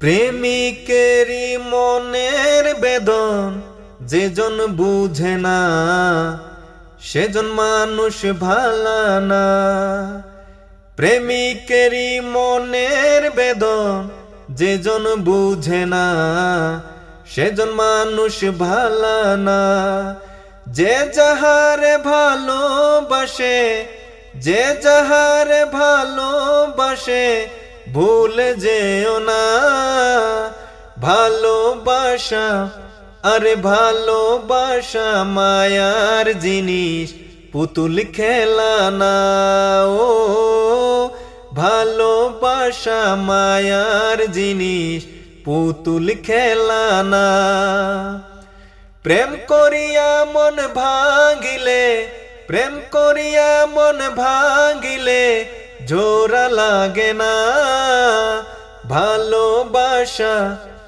প্রেমিকেরই মনের বেদন যেজন বুঝে না সেজন মানুষ ভালা না। প্রেমিকেরই মনের বেদন যেজন বুঝে না সেজন মানুষ ভালা না। যে যাহারে ভালোবাসে, যে যাহারে ভালোবাসে, ভুলে যেও না। ভালোবাসা, আরে ভালোবাসা, মায়ার জিনিস, পুতুল খেলা না, ও, ভালোবাসা, মায়ার জিনিস, পুতুল খেলা না। প্রেম করিয়া মন ভাঙিলে, প্রেম করিয়া মন ভাঙিলে জোরা লাগে না। ভালোবাসা